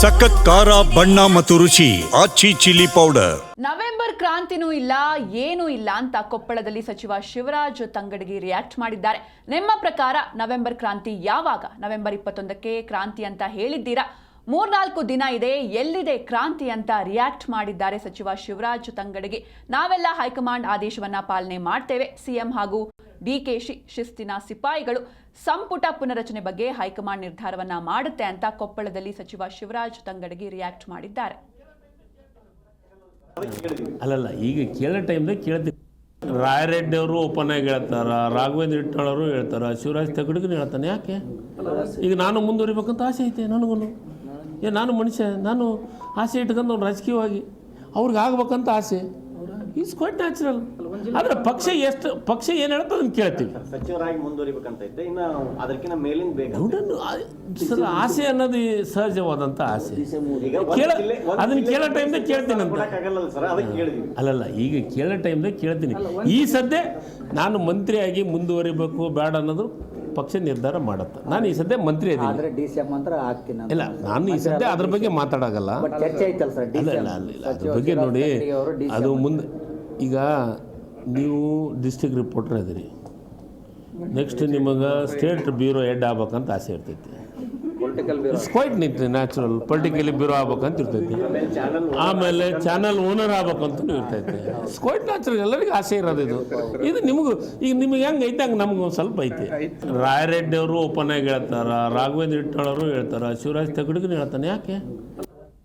ಸಖತ್ ಖಾರ, ಬಣ್ಣ ಮತ್ತು ರುಚಿ ಆಚಿ ಚಿಲ್ಲಿ ಪೌಡರ್. ನವೆಂಬರ್ ಕ್ರಾಂತಿನೂ ಇಲ್ಲ, ಏನೂ ಇಲ್ಲ ಅಂತ ಕೊಪ್ಪಳದಲ್ಲಿ ಸಚಿವ ಶಿವರಾಜ್ ತಂಗಡಗಿ ರಿಯಾಕ್ಟ್ ಮಾಡಿದ್ದಾರೆ. ನಿಮ್ಮ ಪ್ರಕಾರ ನವೆಂಬರ್ ಕ್ರಾಂತಿ ಯಾವಾಗ? ನವೆಂಬರ್ ಇಪ್ಪತ್ತೊಂದಕ್ಕೆ ಕ್ರಾಂತಿ ಅಂತ ಹೇಳಿದ್ದೀರಾ? ಮೂರ್ನಾಲ್ಕು ದಿನ ಇದೆ, ಎಲ್ಲಿದೆ ಕ್ರಾಂತಿ ಅಂತ ರಿಯಾಕ್ಟ್ ಮಾಡಿದ್ದಾರೆ ಸಚಿವ ಶಿವರಾಜ್ ತಂಗಡಗಿ. ನಾವೆಲ್ಲ ಹೈಕಮಾಂಡ್ ಆದೇಶವನ್ನ ಪಾಲನೆ ಮಾಡ್ತೇವೆ, ಸಿಎಂ ಹಾಗೂ ಡಿಕೆಶಿ ಶಿಸ್ತಿನ ಸಿಪಾಯಿಗಳು ಸಂಪುಟ ಪುನರಚನೆ ಬಗ್ಗೆ ಹೈಕಮಾಂಡ್ ನಿರ್ಧಾರವನ್ನ ಮಾಡುತ್ತೆ ಅಂತ ಕೊಪ್ಪಳದಲ್ಲಿ ಸಚಿವ ಶಿವರಾಜ್ ತಂಗಡಗಿ ರಿಯಾಕ್ಟ್ ಮಾಡಿದ್ದಾರೆ. ಅಲ್ಲಲ್ಲ, ಈಗ ಕೇಳೋ ಟೈಮ್ದಾಗ ಕೇಳ್ತೀವಿ ರಾಯರೆಡ್ಡಿ ಅವರು ಓಪನ್ ಆಗಿ ಹೇಳ್ತಾರ, ರಾಘವೇಂದ್ರ ಇಟ್ಟಾಳರು ಹೇಳ್ತಾರ, ಶಿವರಾಜ್ ತಗಡಿಗೂ ಹೇಳ್ತಾನೆ, ಯಾಕೆ? ಈಗ ನಾನು ಮುಂದುವರಿಬೇಕಂತ ಆಸೆ ಐತೆ ನನಗೂ ಏ, ನಾನು ಮನುಷ್ಯ, ನಾನು ಆಸೆ ಇಟ್ಕೊಂಡು ರಾಜಕೀಯವಾಗಿ ಅವ್ರಿಗೆ ಆಗ್ಬೇಕಂತ ಆಸೆ. ಈಸ್ ಕ್ವೈಟ್ ನ್ಯಾಚುರಲ್ ಆದರೆ ಪಕ್ಷ ಎಷ್ಟು ಪಕ್ಷ ಏನು ಹೇಳುತ್ತೆ ಅದನ್ನ ಕೇಳ್ತೀವಿ. ಸಚಿವರಾಗಿ ಮುಂದುವರಿಬೇಕಂತ ಐತೆ ಇನ್ನು ಅದಕ್ಕಿಂತ ಮೇಲಿನ ಸರ್ ಆಸೆ ಅನ್ನೋದು ಸಹಜವಾದಂತ ಸಹಜವಾದಂಥ ಆಸೆ ಅದನ್ನ ಕೇಳೋ ಟೈಮ್ದಾಗ ಕೇಳ್ತೀನಿ ಅಂತ. ಕೊಡಕ್ಕಾಗಲ್ಲ ಸರ್ ಅದಕ್ಕೆ ಕೇಳಿದ್ವಿ. ಅಲ್ಲಲ್ಲ ಈಗ ಕೇಳೋ ಟೈಮ್ದಾಗ ಕೇಳ್ತೀನಿ. ಈ ಸದ್ಯ ನಾನು ಮಂತ್ರಿಯಾಗಿ ಮುಂದುವರಿಬೇಕು ಬೇಡ ಅನ್ನೋದು ಪಕ್ಷ ನಿರ್ಧಾರ ಮಾಡುತ್ತೆ. ನಾನು ಈ ಸದ್ಯ ಮಂತ್ರಿ ಆಗ್ತೀನಿ ಇಲ್ಲ ನಾನು ಈ ಸದ್ಯ ಅದ್ರ ಬಗ್ಗೆ ಮಾತಾಡೋಲ್ಲ ಅದ್ರ ಬಗ್ಗೆ ನೋಡಿ ಅದು ಮುಂದೆ ಈಗ ನೀವು ಡಿಸ್ಟಿಕ್ ರಿಪೋರ್ಟರ್ ಇದ್ದೀರಿ ನೆಕ್ಸ್ಟ್ ನಿಮಗೆ ಸ್ಟೇಟ್ ಬ್ಯೂರೋ ಹೆಡ್ ಆಗ್ಬೇಕಂತ ಆಸೆ ಇರ್ತೈತಿ. ಇಟ್ಸ್ ಕ್ವೈಟ್ ನಿಟ್ ನ್ಯಾಚುರಲ್ ಪೊಲಿಟಿಕಲಿ ಬ್ಯೂರೋ ಆಗ್ಬೇಕಂತ ಇರ್ತೈತಿ. ಆಮೇಲೆ ಚಾನಲ್ ಓನರ್ ಆಗ್ಬೇಕಂತ ಇರ್ತೈತಿ. ಇಟ್ಸ್ ಕ್ವೈಟ್ ನ್ಯಾಚುರಲ್ ಎಲ್ಲರಿಗೂ ಆಸೆ ಇರೋದು ಇದು. ಇದು ನಿಮಗೂ ಈಗ ನಿಮಗೆ ಹೆಂಗೆ ಐತೆ ಹಂಗೆ ನಮ್ಗೆ ಒಂದು ಸ್ವಲ್ಪ ಐತಿ. ರಾಯರೆಡ್ಡಿ ಅವರು ಓಪನ್ ಆಗಿ ಹೇಳ್ತಾರ ರಾಘವೇಂದ್ರ ಇಟ್ಟಾಳವರು ಹೇಳ್ತಾರ ಶಿವರಾಜ್ ತಗಡಿಗೂ ಹೇಳ್ತಾನೆ ಯಾಕೆ?